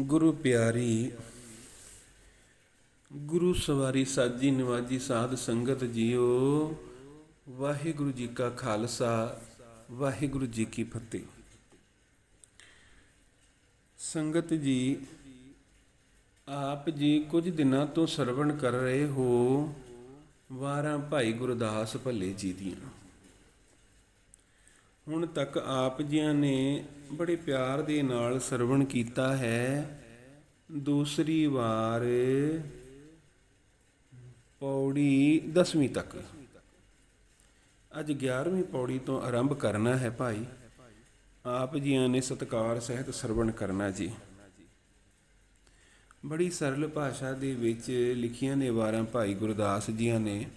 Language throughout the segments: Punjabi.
ਗੁਰੂ ਪਿਆਰੀ, ਗੁਰੂ ਸਵਾਰੀ ਸਾਜੀ ਨਿਵਾਜੀ ਸਾਧ ਸੰਗਤ ਜੀਓ, ਵਾਹਿਗੁਰੂ ਜੀ ਕਾ ਖਾਲਸਾ, ਵਾਹਿਗੁਰੂ ਜੀ ਕੀ ਫਤਿਹ। ਸੰਗਤ ਜੀ, ਆਪ ਜੀ ਕੁਝ ਦਿਨਾਂ ਤੋਂ ਸਰਵਣ ਕਰ ਰਹੇ ਹੋ, ਵਾਰਾਂ ਭਾਈ ਗੁਰਦਾਸ ਭੱਲੇ ਜੀ ਦੀਆਂ। ਹੁਣ ਤੱਕ ਆਪ ਜੀਆਂ ਨੇ ਬੜੇ ਪਿਆਰ ਦੇ ਨਾਲ ਸਰਵਣ ਕੀਤਾ ਹੈ। ਦੂਸਰੀ ਵਾਰ ਪੌੜੀ 10ਵੀਂ ਤੱਕ। ਅੱਜ 11ਵੀਂ ਪੌੜੀ ਤੋਂ ਆਰੰਭ ਕਰਨਾ ਹੈ ਭਾਈ। ਆਪ ਜੀਆਂ ਨੇ ਸਤਕਾਰ ਸਹਿਤ ਸਰਵਣ ਕਰਨਾ ਜੀ। ਬੜੀ ਸਰਲ ਭਾਸ਼ਾ ਦੇ ਵਿੱਚ ਲਿਖੀਆਂ ਨੇ ਵਾਰਾਂ ਭਾਈ ਗੁਰਦਾਸ ਜੀਆਂ ਨੇ।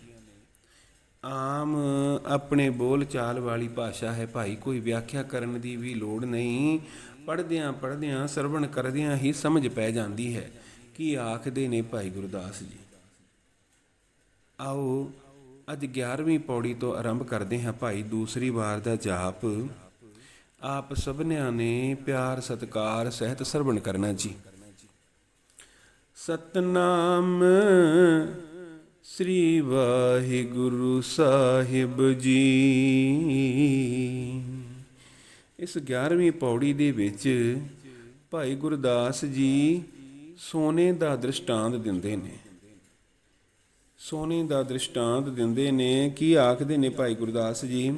ਆਮ ਆਪਣੇ ਬੋਲ ਚਾਲ ਵਾਲੀ ਭਾਸ਼ਾ ਹੈ ਭਾਈ, ਕੋਈ ਵਿਆਖਿਆ ਕਰਨ ਦੀ ਵੀ ਲੋੜ ਨਹੀਂ। ਪੜ੍ਹਦਿਆਂ ਪੜ੍ਹਦਿਆਂ ਸਰਵਣ ਕਰਦਿਆਂ ਹੀ ਸਮਝ ਪੈ ਜਾਂਦੀ ਹੈ। ਕੀ ਆਖਦੇ ਨੇ ਭਾਈ ਗੁਰਦਾਸ ਜੀ? ਆਓ, ਅੱਜ 11ਵੀਂ ਪੌੜੀ ਤੋਂ ਆਰੰਭ ਕਰਦੇ ਹਾਂ ਭਾਈ, ਦੂਸਰੀ ਵਾਰ ਦਾ ਜਾਪ। ਆਪ ਸਭਨਿਆਂ ਨੇ ਪਿਆਰ, ਸਤਕਾਰ, ਸਹਿਤ ਸਰਵਣ ਕਰਨਾ ਜੀ। ਸਤਨਾਮ ਸ੍ਰੀ ਵਾਹਿਗੁਰੂ ਸਾਹਿਬ ਜੀ। ਇਸ 11ਵੀਂ ਪੌੜੀ ਦੇ ਵਿੱਚ ਭਾਈ ਗੁਰਦਾਸ ਜੀ ਸੋਨੇ ਦਾ ਦ੍ਰਿਸ਼ਟਾਂਤ ਦਿੰਦੇ ਨੇ। ਸੋਨੇ ਦਾ ਦ੍ਰਿਸ਼ਟਾਂਤ ਦਿੰਦੇ ਨੇ, ਕੀ ਆਖਦੇ ਨੇ ਭਾਈ ਗੁਰਦਾਸ ਜੀ?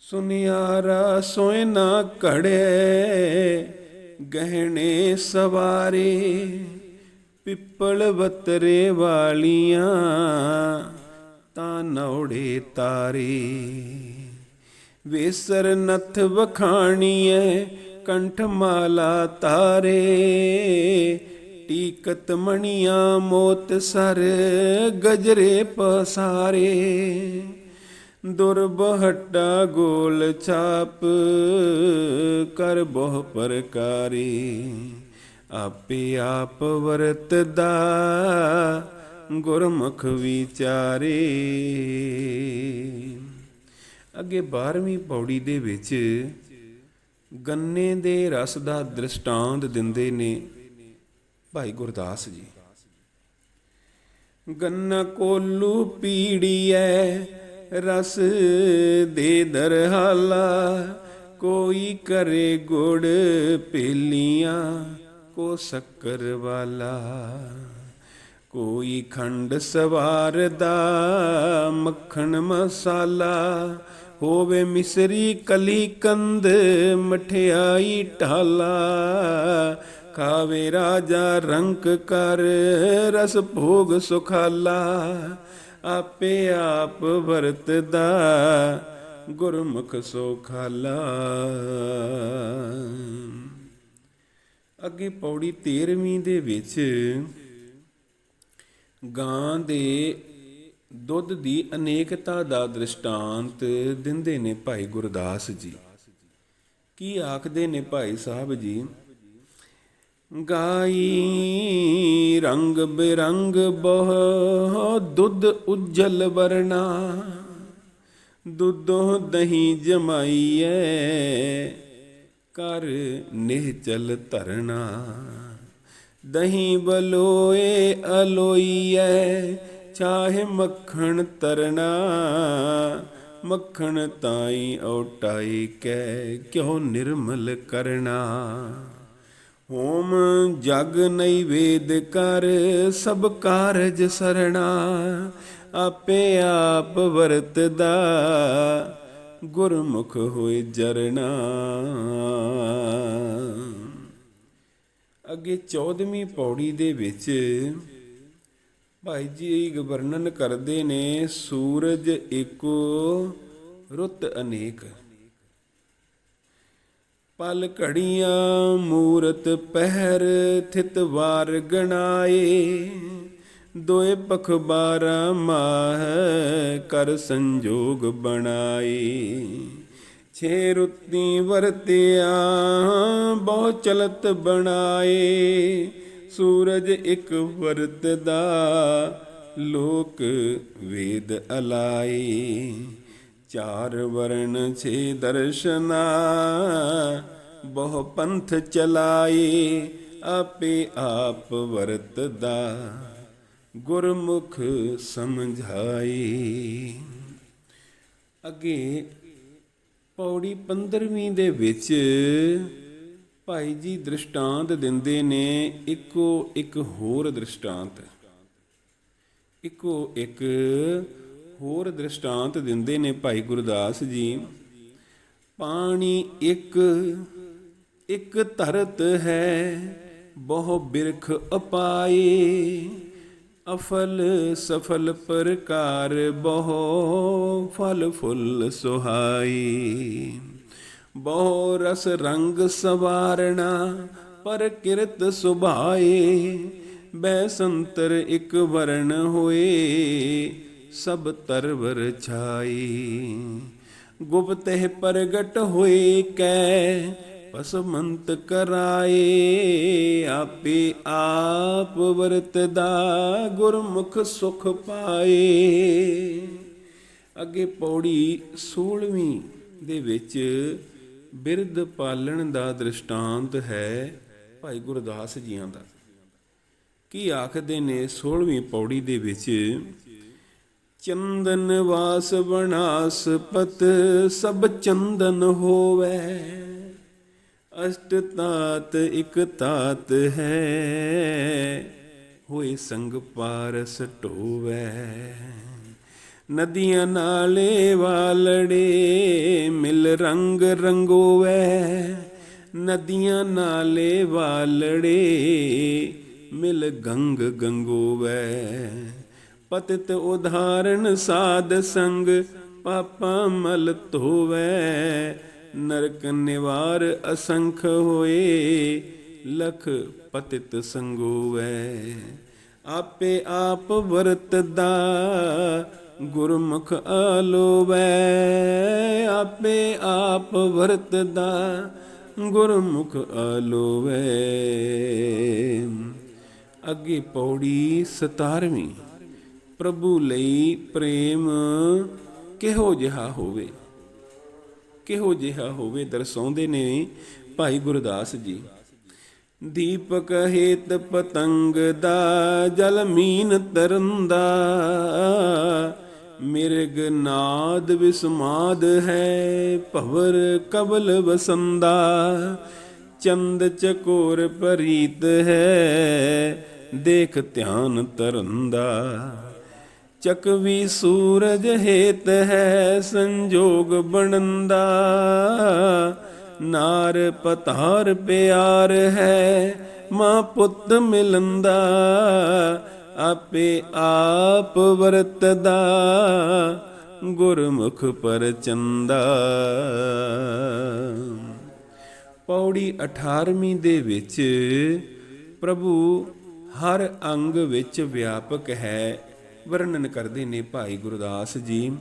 ਸੁਨਿਆਰਾ ਸੋਇਨਾ ਘੜੇ, ਗਹਿਣੇ ਸਵਾਰੇ। ਪਿੱਪਲ ਬਤਰੇ ਵਾਲੀਆਂ, ਤਾਂ ਨੌੜੇ ਤਾਰੇ। ਵੇਸਰ ਨਥ ਵਖਾਣੀਐ, ਕੰਠ ਮਾਲਾ ਤਾਰੇ। ਟੀਕਤ ਮਣੀਆਂ ਮੋਤ ਸਰ, ਗਜਰੇ ਪਸਾਰੇ। ਦੁਰਬਹਟਾ ਗੋਲ ਛਾਪ, ਕਰ ਬਹੁ ਪ੍ਰਕਾਰੇ। ਆਪੇ ਆਪ ਵਰਤਦਾ, ਗੁਰਮੁਖ ਵਿਚਾਰੇ। ਅੱਗੇ 12ਵੀਂ ਪੌੜੀ ਦੇ ਵਿੱਚ ਗੰਨੇ ਦੇ ਰਸ ਦਾ ਦ੍ਰਿਸ਼ਟਾਂਤ ਦਿੰਦੇ ਨੇ ਭਾਈ ਗੁਰਦਾਸ ਜੀ। ਗੰਨਾ ਕੋਲੂ ਪੀੜੀਐ, ਰਸ ਦੇ ਦਰਹਾਲਾ, ਕੋਈ ਕਰੇ ਗੁੜ ਪੇਲੀਆਂ। ਕੋ ਸ਼ੱਕਰ ਵਾਲਾ, ਕੋਈ ਖੰਡ ਸਵਾਰ ਦਾ ਮੱਖਣ ਮਸਾਲਾ, ਹੋਵੇ ਮਿਸਰੀ ਕਲੀ ਕੰਦ ਮਠਿਆਈ ਢਾਲਾ, ਖਾਵੇ ਰਾਜਾ ਰੰਕ ਕਰ ਰਸ ਭੋਗ ਸੁਖਾਲਾ, ਆਪੇ ਆਪ ਵਰਤਦਾ ਗੁਰਮੁਖ ਸੋਖਾਲਾ। ਅੱਗੇ ਪੌੜੀ 13ਵੀਂ ਦੇ ਵਿੱਚ ਗਾਂ ਦੇ ਦੁੱਧ ਦੀ ਅਨੇਕਤਾ ਦਾ ਦ੍ਰਿਸ਼ਟਾਂਤ ਦਿੰਦੇ ਨੇ ਭਾਈ ਗੁਰਦਾਸ ਜੀ। ਕੀ ਆਖਦੇ ਨੇ ਭਾਈ ਸਾਹਿਬ ਜੀ? ਗਾਈ ਰੰਗ ਬਿਰੰਗ ਬਹੁ ਦੁੱਧ ਉਜਲ ਵਰਨਾ ਦੁੱਧੋਂ ਦਹੀਂ ਜਮਾਈਐ ਕਰ ਨਿਹਚਲ ਧਰਨਾ। ਦਹੀਂ ਬਲੋਏ ਅਲੋਈਐ, ਚਾਹੇ ਮੱਖਣ ਤਰਨਾ। ਮੱਖਣ ਤਾਈ ਓਟਾਈ ਕੈ ਕਿਉ ਨਿਰਮਲ ਕਰਨਾ। ਹੋਮ ਜਗ ਨੈਵੇਦ ਕਰ ਸਭ ਕਾਰਜ ਸਰਣਾ, ਆਪੇ ਆਪ ਵਰਤਦਾ। ਗੁਰਮੁਖ ਹੋਏ ਜਰਨਾ ਅੱਗੇ 14ਵੀਂ ਪੌੜੀ ਦੇ ਵਿੱਚ ਭਾਈ ਜੀ ਵਰਣਨ ਕਰਦੇ ਨੇ, ਸੂਰਜ ਏਕੋ ਰੁੱਤ ਅਨੇਕ। ਪਲ ਘੜੀਆਂ ਮੂਰਤ ਪਹਿਰ ਥਿਤ ਵਾਰ ਗਣਾਏ। ਦੋਏ ਪਖਬਾਰਾ ਮਾਹ ਕਰ ਸੰਜੋਗ ਬਣਾਏ ਛੇ ਰੁੱਤੀ ਵਰਤਿਆ, ਬਹੁ ਚਲਤ ਬਣਾਏ। ਸੂਰਜ ਇੱਕ ਵਰਤਦਾ, ਲੋਕ ਵੇਦ ਅਲਾਈ ਚਾਰ ਵਰਣ ਛੇ ਦਰਸ਼ਨਾ, ਬਹੁ ਪੰਥ ਚਲਾਏ। ਆਪੇ ਆਪ ਵਰਤਦਾ। ਗੁਰਮੁਖ ਸਮਝਾਈ ਅੱਗੇ ਪੌੜੀ 15ਵੀਂ ਦੇ ਵਿੱਚ ਭਾਈ ਜੀ ਦ੍ਰਿਸ਼ਟਾਂਤ ਦਿੰਦੇ ਨੇ, ਇੱਕੋ ਇੱਕ ਹੋਰ ਦ੍ਰਿਸ਼ਟਾਂਤ। ਇੱਕੋ ਇੱਕ ਹੋਰ ਦ੍ਰਿਸ਼ਟਾਂਤ ਦਿੰਦੇ ਨੇ ਭਾਈ ਗੁਰਦਾਸ ਜੀ। ਪਾਣੀ ਇੱਕ ਇੱਕ ਧਰਤ ਹੈ, ਬਹੁ ਬਿਰਖ ਅਪਾਏ। ਅਫਲ ਸਫਲ ਪ੍ਰਕਾਰ ਬਹੁ ਫਲ ਫੁੱਲ ਸੁਹਾਈ। ਬਹੁ ਰਸ ਰੰਗ ਸਵਾਰਣਾ ਪਰ ਕਿਰਤ ਸੁਭਾਏ ਬੈ ਸੰਤਰ ਇੱਕ ਵਰਣ ਹੋਏ, ਸਭ ਤਰਵਰ ਛਾਈ। ਗੁਪਤਹਿ ਪ੍ਰਗਟ ਹੋਏ ਕੈ ਪਸਮੰਤ ਕਰਾਏ, ਆਪੇ ਆਪ ਵਰਤਦਾ ਗੁਰਮੁਖ ਸੁਖ ਪਾਏ। ਅੱਗੇ ਪੌੜੀ 16ਵੀਂ ਦੇ ਵਿੱਚ ਬਿਰਧ ਪਾਲਣ ਦਾ ਦ੍ਰਿਸ਼ਟਾਂਤ ਹੈ ਭਾਈ ਗੁਰਦਾਸ ਜੀਆਂ ਦਾ। ਕੀ ਆਖਦੇ ਨੇ 16ਵੀਂ ਪੌੜੀ ਦੇ ਵਿੱਚ? ਚੰਦਨ ਵਾਸ ਬਨਾਸ ਪਤ ਸਭ ਚੰਦਨ ਹੋਵੇ। ਅਸ਼ਟ ਤਾਤ ਇਕ ਤਾਤ ਹੈ, ਹੋਏ ਸੰਗ ਪਾਰਸ ਢੋਵੇ। ਨਦੀਆਂ ਨਾਲੇ ਵਾਲੜੇ ਮਿਲ ਰੰਗ ਰੰਗੋਵੇ। ਨਦੀਆਂ ਨਾਲੇ ਵਾਲੜੇ ਮਿਲ ਗੰਗ ਗੰਗੋਵੇ। ਪਤਿਤ ਉਧਾਰਨ ਸਾਧ ਸੰਗ ਪਾਪਾ ਮਲ ਧੋਵੇ। ਨਰਕ ਨਿਵਾਰ ਅਸੰਖ ਹੋਏ, ਲਖ ਪਤਿਤ ਸੰਗੋਵੇ। ਆਪੇ ਆਪ ਵਰਤਦਾ ਗੁਰਮੁਖ ਆਲੋਵੇ। ਆਪੇ ਆਪ ਵਰਤਦਾ ਗੁਰਮੁਖ ਆਲੋਵੈ। ਅੱਗੇ ਪੌੜੀ 17ਵੀਂ ਪ੍ਰਭੂ ਲਈ ਪ੍ਰੇਮ ਕਿਹੋ ਜਿਹਾ ਹੋਵੇ? ਕਿਹੋ ਜਿਹਾ ਹੋਵੇ ਦਰਸਾਉਂਦੇ ਨੇ ਭਾਈ ਗੁਰਦਾਸ ਜੀ। ਦੀਪਕ ਹੇਤ ਪਤੰਗ ਦਾ ਜਲ ਮੀਨ ਤਰੰਦਾ, ਮਿਰਗ ਨਾਦ ਵਿਸਮਾਦ ਹੈ ਭਵਰ ਕਬਲ ਵਸੰਦਾ। ਚੰਦ ਚਕੋਰ ਪਰੀਤ ਹੈ ਦੇਖ ਧਿਆਨ ਤਰੰਦਾ। ਚਕਵੀ ਸੂਰਜ ਹੇਤ ਹੈ, ਸੰਜੋਗ ਬਣੰਦਾ। ਨਾਰ ਪਤਾਰ ਪਿਆਰ ਹੈ, ਮਾਂ ਪੁੱਤ ਮਿਲੰਦਾ। ਆਪੇ ਆਪ ਵਰਤਦਾ, ਗੁਰਮੁਖ ਪਰਚੰਦਾ। ਪੌੜੀ 18ਵੀਂ ਦੇ ਵਿੱਚ ਪ੍ਰਭੂ ਹਰ ਅੰਗ ਵਿੱਚ ਵਿਆਪਕ ਹੈ। ਵਰਣਨ ਕਰਦੇ ਨੇ ਭਾਈ ਗੁਰਦਾਸ ਜੀ।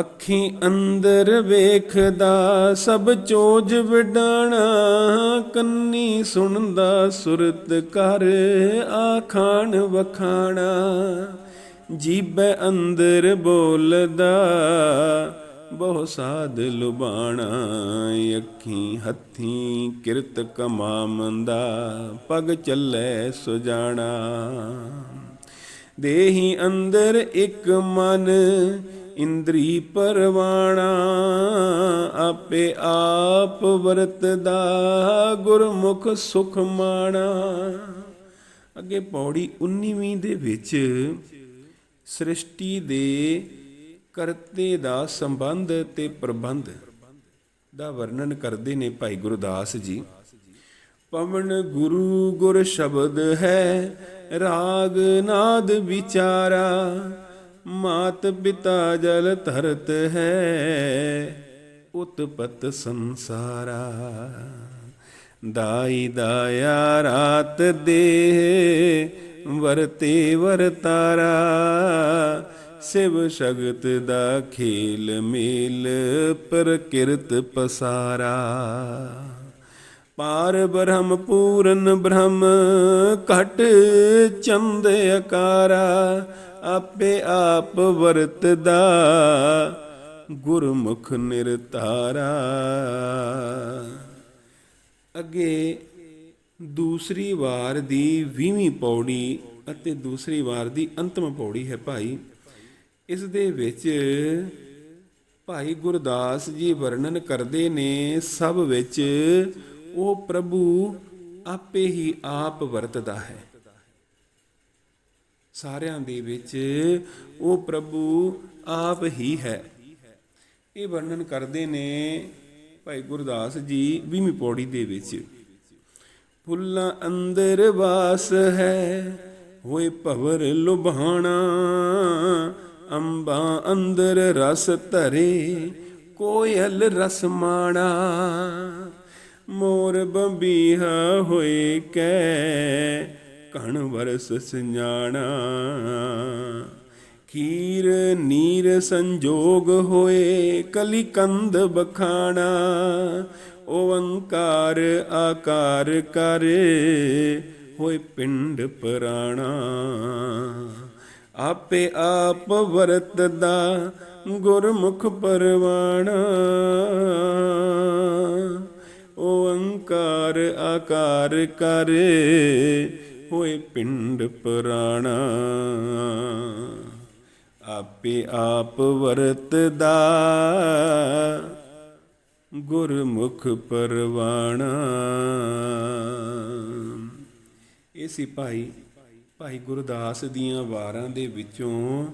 ਅੱਖੀ ਅੰਦਰ ਵੇਖਦਾ, ਸਭ ਚੋਜ ਵਿਡਾਣਾ, ਕੰਨੀ ਸੁਣਦਾ, ਸੁਰਤ ਕਰ ਆਖਾਣ ਵਖਾਣਾ। ਜੀਬੈ ਅੰਦਰ ਬੋਲਦਾ, ਬਹੁ ਸਾਧ ਲੁਬਾਣਾ ਅੱਖੀ ਹੱਥੀ ਕਿਰਤ ਕਮਾਮੰਦਾ ਪਗ ਚੱਲੇ ਸੁਜਾਣਾ। ਦੇਹੀ ਅੰਦਰ ਇੱਕ ਮਨ, ਇੰਦਰੀ ਪਰਵਾਣਾ ਆਪੇ ਆਪ ਵਰਤਦਾ, ਗੁਰਮੁਖ ਸੁਖ ਮਾਣਾ। ਅੱਗੇ ਪੌੜੀ 19ਵੀਂ ਦੇ ਵਿੱਚ ਸ੍ਰਿਸ਼ਟੀ ਦੇ ਕਰਤੇ ਦਾ ਸੰਬੰਧ ਤੇ ਪ੍ਰਬੰਧ ਦਾ ਵਰਣਨ ਕਰਦੇ ਨੇ ਭਾਈ ਗੁਰਦਾਸ ਜੀ। ਪਵਨ ਗੁਰੂ ਗੁਰ ਸ਼ਬਦ ਹੈ ਰਾਗ ਨਾਦ ਵਿਚਾਰਾ, ਮਾਤ ਪਿਤਾ ਜਲ ਧਰਤ ਹੈ, ਉਤਪਤ ਸੰਸਾਰਾ। ਦਾਈ ਦਾਇਆ ਰਾਤ ਦੇ ਵਰਤੇ ਵਰਤਾਰਾ। ਸਿਵ ਸ਼ਗਤ ਦਾ ਖੇਲ ਮੇਲ, ਪ੍ਰਕਿਰਤ ਪਸਾਰਾ। ਪਾਰ ਬ੍ਰਹਮ ਪੂਰਨ ਬ੍ਰਹਮ, ਘਟ ਚੰਦ ਅਕਾਰਾ ਆਪੇ ਆਪ ਵਰਤਦਾ ਗੁਰਮੁਖ ਨਿਰਤਾਰਾ। ਅੱਗੇ ਦੂਸਰੀ ਵਾਰ ਦੀ 20ਵੀਂ ਪੌੜੀ ਅਤੇ ਦੂਸਰੀ ਵਾਰ ਦੀ ਅੰਤਮ ਪੌੜੀ ਹੈ ਭਾਈ। ਇਸ ਦੇ ਵਿੱਚ ਭਾਈ ਗੁਰਦਾਸ ਜੀ ਵਰਣਨ ਕਰਦੇ ਨੇ, ਸਭ ਵਿੱਚ ਉਹ ਪ੍ਰਭੂ ਆਪੇ ਹੀ ਆਪ ਵਰਤਦਾ ਹੈ। ਸਾਰਿਆਂ ਦੇ ਵਿੱਚ ਉਹ ਪ੍ਰਭੂ ਆਪ ਹੀ ਹੈ। ਇਹ ਵਰਣਨ ਕਰਦੇ ਨੇ ਭਾਈ ਗੁਰਦਾਸ ਜੀ 20ਵੀਂ ਪੌੜੀ ਦੇ ਵਿੱਚ। ਫੁੱਲਾਂ ਅੰਦਰ ਵਾਸ ਹੈ, ਹੋਏ ਭਵਰ ਲੁਭਾਣਾ। ਅੰਬਾਂ ਅੰਦਰ ਰਸ ਧਰੇ, ਕੋਇਲ ਰਸ ਮਾਣਾ। ਮੋਰ ਬੰਬੀਹਾ ਹੋਏ ਕੈ ਕਣ ਵਰਸ ਸੰਜਾਣਾ। ਖੀਰ ਨੀਰ ਸੰਜੋਗ ਹੋਏ ਕਲੀ ਕੰਦ ਬਖਾਣਾ। ਓੰਕਾਰ ਆਕਾਰ ਕਰੇ ਹੋਏ ਪਿੰਡ ਪਰਾਣਾ। ਆਪੇ ਆਪ ਵਰਤਦਾ ਗੁਰਮੁਖ ਪਰਵਾਣਾ। ਓੰਕਾਰ ਆਕਾਰ ਕਰ, ਹੋਏ ਪਿੰਡ ਪਰਾਣਾ। ਆਪੇ ਆਪ ਵਰਤਦਾ ਗੁਰਮੁਖ ਪਰਵਾਣਾ। ਇਹ ਸੀ ਭਾਈ ਭਾਈ ਗੁਰਦਾਸ ਦੀਆਂ ਵਾਰਾਂ ਦੇ ਵਿੱਚੋਂ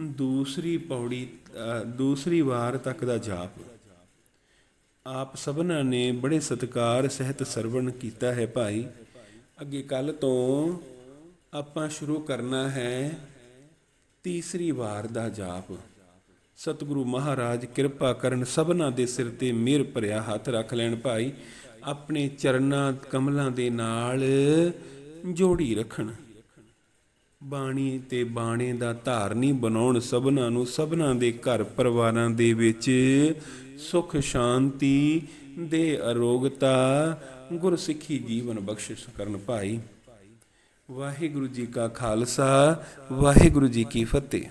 ਦੂਸਰੀ ਪੌੜੀ ਦੂਸਰੀ ਵਾਰ ਤੱਕ ਦਾ ਜਾਪ। ਆਪ ਸਭਨਾਂ ਨੇ ਬੜੇ ਸਤਿਕਾਰ ਸਹਿਤ ਸਰਵਣ ਕੀਤਾ ਹੈ ਭਾਈ। ਅੱਗੇ ਕੱਲ ਤੋਂ ਆਪਾਂ ਸ਼ੁਰੂ ਕਰਨਾ ਹੈ ਤੀਸਰੀ ਵਾਰ ਦਾ ਜਾਪ। ਸਤਿਗੁਰੂ ਮਹਾਰਾਜ ਕਿਰਪਾ ਕਰਨ ਸਭਨਾਂ ਦੇ ਸਿਰ ਤੇ ਮਿਹਰ ਭਰਿਆ ਹੱਥ ਰੱਖ ਲੈਣ ਭਾਈ। ਆਪਣੇ ਚਰਨਾਂ ਕਮਲਾਂ ਦੇ ਨਾਲ ਜੋੜੀ ਰੱਖਣ। ਬਾਣੀ ਤੇ ਬਾਣੇ ਦਾ ਧਾਰਨੀ ਬਣਾਉਣ ਸਭਨਾਂ ਨੂੰ ਸਭਨਾਂ ਦੇ ਘਰ ਪਰਿਵਾਰਾਂ ਦੇ ਵਿੱਚ ਸੁਖ ਸ਼ਾਂਤੀ ਦੇ ਅਰੋਗਤਾ, ਗੁਰਸਿੱਖੀ ਜੀਵਨ ਬਖਸ਼ਿਸ਼ ਕਰਨ ਭਾਈ। ਵਾਹਿਗੁਰੂ ਜੀ ਕਾ ਖਾਲਸਾ, ਵਾਹਿਗੁਰੂ ਜੀ ਕੀ ਫਤਿਹ।